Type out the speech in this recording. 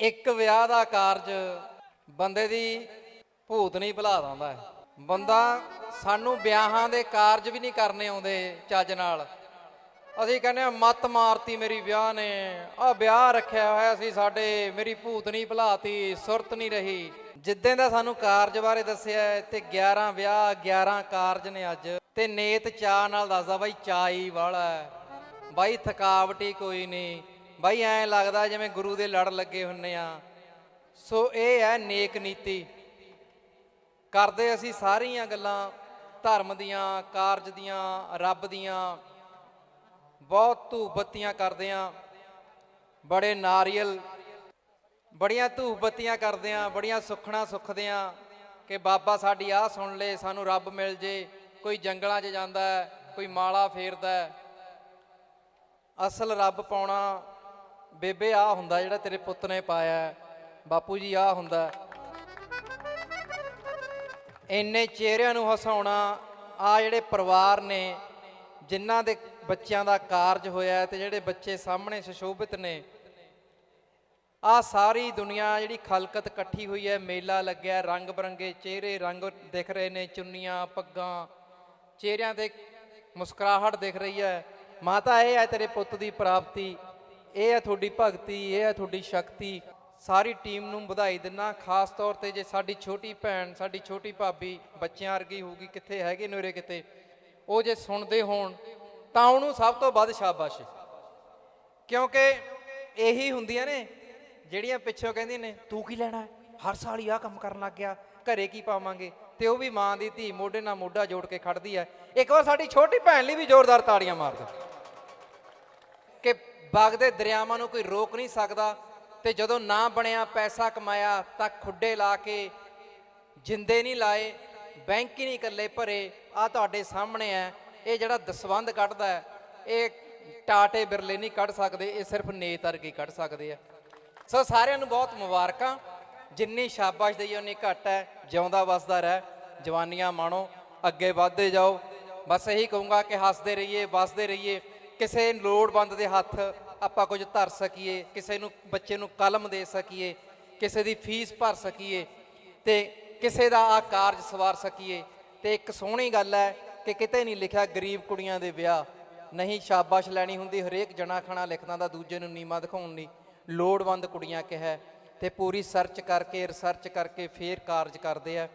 ਇੱਕ ਵਿਆਹ ਦਾ ਕਾਰਜ ਬੰਦੇ ਦੀ ਭੂਤ ਨਹੀਂ ਭੁਲਾ ਦਿੰਦਾ ਬੰਦਾ ਸਾਨੂੰ ਵਿਆਹਾਂ ਦੇ ਕਾਰਜ ਵੀ ਨਹੀਂ ਕਰਨੇ ਆਉਂਦੇ ਚੱਜ ਨਾਲ। ਅਸੀਂ ਕਹਿੰਦੇ ਆ ਮੱਤ ਮਾਰਤੀ ਮੇਰੀ ਵਿਆਹ ਨੇ ਆ ਵਿਆਹ ਰੱਖਿਆ ਹੋਇਆ ਸੀ ਸਾਡੇ ਮੇਰੀ ਭੂਤ ਨਹੀਂ ਭੁਲਾਤੀ ਸੁਰਤ ਨਹੀਂ ਰਹੀ। ਜਿੱਦਾਂ ਦਾ ਸਾਨੂੰ ਕਾਰਜ ਬਾਰੇ ਦੱਸਿਆ ਹੈ, ਤੇ 11 ਵਿਆਹ 11 ਕਾਰਜ ਨੇ ਅੱਜ। ਤੇ ਨੇਤ ਚਾਹ ਨਾਲ ਦੱਸਦਾ ਬਾਈ ਚਾਈ ਵਾਲਾ ਹੈ। ਬਾਈ ਥਕਾਵਟੀ ਕੋਈ ਨਹੀਂ। ਬਾਈ ਐਂ ਲੱਗਦਾ ਜਿਵੇਂ ਗੁਰੂ ਦੇ ਲੜ ਲੱਗੇ ਹੁੰਨੇ ਆ। ਸੋ ਇਹ ਹੈ ਨੇਕ ਨੀਤੀ। ਕਰਦੇ ਅਸੀਂ ਸਾਰੀਆਂ ਗੱਲਾਂ, ਧਰਮ ਦੀਆਂ, ਕਾਰਜ ਦੀਆਂ, ਰੱਬ ਦੀਆਂ। ਬਹੁਤ ਧੂਪ ਬੱਤੀਆਂ ਕਰਦੇ ਆ। ਬੜੇ ਨਾਰੀਅਲ, ਬੜੀਆਂ ਧੂਪ ਬੱਤੀਆਂ ਕਰਦੇ ਆ, ਬੜੀਆਂ ਸੁਖਣਾ ਸੁਖਦੇ ਆ ਕਿ ਬਾਬਾ ਸਾਡੀ ਆਹ ਸੁਣ ਲੇ, ਸਾਨੂੰ ਰੱਬ ਮਿਲ ਜੇ। ਕੋਈ ਜੰਗਲਾਂ 'ਚ ਜਾਂਦਾ ਕੋਈ ਮਾਲਾ ਫੇਰਦਾ ਅਸਲ ਰੱਬ ਪਾਉਣਾ ਬੇਬੇ ਆ ਹੁੰਦਾ ਜਿਹੜਾ ਤੇਰੇ ਪੁੱਤ ਨੇ ਪਾਇਆ ਬਾਪੂ ਜੀ ਆ ਹੁੰਦਾ ਇੰਨੇ ਚਿਹਰਿਆਂ ਨੂੰ ਹਸਾਉਣਾ ਆ ਜਿਹੜੇ ਪਰਿਵਾਰ ਨੇ, ਜਿਨ੍ਹਾਂ ਦੇ ਬੱਚਿਆਂ ਦਾ ਕਾਰਜ ਹੋਇਆ ਹੈ ਤੇ ਜਿਹੜੇ ਬੱਚੇ ਸਾਹਮਣੇ ਸੁਸ਼ੋਭਿਤ ਨੇ ਆ ਸਾਰੀ ਦੁਨੀਆ ਜਿਹੜੀ ਖਲਕਤ ਇਕੱਠੀ ਹੋਈ ਹੈ। ਮੇਲਾ ਲੱਗਿਆ, ਰੰਗ ਬਰੰਗੇ ਚਿਹਰੇ, ਰੰਗ ਦਿਖ ਰਹੇ ਨੇ, ਚੁੰਨੀਆਂ, ਪੱਗਾਂ, ਚਿਹਰਿਆਂ ਤੇ ਮੁਸਕਰਾਹਟ ਦਿਖ ਰਹੀ ਹੈ। ਮਾਤਾ, ਇਹ ਹੈ ਤੇਰੇ ਪੁੱਤ ਦੀ ਪ੍ਰਾਪਤੀ। ਇਹ ਹੈ ਤੁਹਾਡੀ ਭਗਤੀ, ਇਹ ਹੈ ਤੁਹਾਡੀ ਸ਼ਕਤੀ। ਸਾਰੀ ਟੀਮ ਨੂੰ ਵਧਾਈ ਦਿੰਨਾ ਖਾਸ ਤੌਰ ਤੇ ਜੇ ਸਾਡੀ ਛੋਟੀ ਭੈਣ, ਸਾਡੀ ਛੋਟੀ ਭਾਬੀ ਬੱਚਿਆਂ ਵਰਗੀ ਹੋਊਗੀ, ਕਿੱਥੇ ਹੈਗੇ ਨੇ ਉਰੇ ਕਿਤੇ, ਉਹ ਜੇ ਸੁਣਦੇ ਹੋਣ, ਤਾਂ ਉਹਨੂੰ ਸਭ ਤੋਂ ਵੱਧ ਸ਼ਾਬਾਸ਼। ਕਿਉਂਕਿ ਇਹੀ ਹੁੰਦੀਆਂ ਨੇ, ਜਿਹੜੀਆਂ ਪਿੱਛੋਂ ਕਹਿੰਦੀਆਂ ਨੇ, ਤੂੰ ਕੀ ਲੈਣਾ ਹਰ ਸਾਲ ਹੀ ਆ ਕੰਮ ਕਰਨ ਲੱਗ ਗਿਆ, ਘਰੇ ਕੀ ਪਾਵਾਂਗੇ? ਤੇ ਉਹ ਵੀ ਮਾਂ ਦੀ ਧੀ ਮੋਢੇ ਨਾਲ ਮੋਢਾ ਜੋੜ ਕੇ ਖੜਦੀ ਹੈ। ਇੱਕ ਵਾਰ ਸਾਡੀ ਛੋਟੀ ਭੈਣ ਲਈ ਵੀ ਜ਼ੋਰਦਾਰ ਤਾੜੀਆਂ ਮਾਰ ਦਿਓ ਵਗਦੇ ਦਰਿਆਵਾਂ ਨੂੰ ਕੋਈ ਰੋਕ ਨਹੀਂ ਸਕਦਾ ਤੇ ਜਦੋਂ ਨਾ ਬਣਿਆ, ਪੈਸਾ ਕਮਾਇਆ ਤਾਂ ਖੁੱਡੇ ਲਾ ਕੇ ਜਿੰਦੇ ਨਹੀਂ ਲਾਏ, ਬੈਂਕ ਹੀ ਨਹੀਂ ਇਕੱਲੇ ਭਰੇ। ਆ ਤੁਹਾਡੇ ਸਾਹਮਣੇ ਹੈ। ਇਹ ਜਿਹੜਾ ਦਸਵੰਦ ਕੱਢਦਾ ਇਹ ਟਾਟੇ ਬਿਰਲੇ ਨਹੀਂ ਕੱਢ ਸਕਦੇ, ਇਹ ਸਿਰਫ ਨੇਤ ਵਰਗੇ ਕੱਢ ਸਕਦੇ ਆ। ਸੋ ਸਾਰਿਆਂ ਨੂੰ ਬਹੁਤ ਮੁਬਾਰਕਾਂ। ਜਿੰਨੀ ਸ਼ਾਬਾਸ਼ ਦਈਏ ਉਨੀ ਘੱਟ ਹੈ। ਜਿਉਂਦਾ ਵਸਦਾ ਰਹਿ। ਜਵਾਨੀਆਂ ਮਾਣੋ, ਅੱਗੇ ਵਧਦੇ ਜਾਓ। ਬਸ ਇਹੀ ਕਹੂੰਗਾ ਕਿ ਹੱਸਦੇ ਰਹੀਏ, ਵਸਦੇ ਰਹੀਏ। ਕਿਸੇ ਲੋੜਵੰਦ ਦੇ ਹੱਥ ਆਪਾਂ ਕੁਝ ਧਰ ਸਕੀਏ, ਕਿਸੇ ਨੂੰ, ਬੱਚੇ ਨੂੰ ਕਲਮ ਦੇ ਸਕੀਏ, ਕਿਸੇ ਦੀ ਫੀਸ ਭਰ ਸਕੀਏ ਤੇ ਕਿਸੇ ਦਾ ਆ ਕਾਰਜ ਸਵਾਰ ਸਕੀਏ ਤੇ ਇੱਕ ਸੋਹਣੀ ਗੱਲ ਹੈ ਕਿ ਕਿਤੇ ਨਹੀਂ ਲਿਖਿਆ ਗਰੀਬ ਕੁੜੀਆਂ ਦੇ ਵਿਆਹ। ਨਹੀਂ ਸ਼ਾਬਾਸ਼ ਲੈਣੀ ਹੁੰਦੀ, ਹਰੇਕ ਜਣਾ ਖਣਾ ਲਿਖਦਾ ਦਾ ਦੂਜੇ ਨੂੰ ਨੀਮਾ ਦਿਖਾਉਣ ਲਈ। ਲੋੜਵੰਦ ਕੁੜੀਆਂ ਕਿਹਾ ਤੇ ਪੂਰੀ ਸਰਚ ਕਰਕੇ ਰਿਸਰਚ ਕਰਕੇ ਫੇਰ ਕਾਰਜ ਕਰਦੇ ਆ।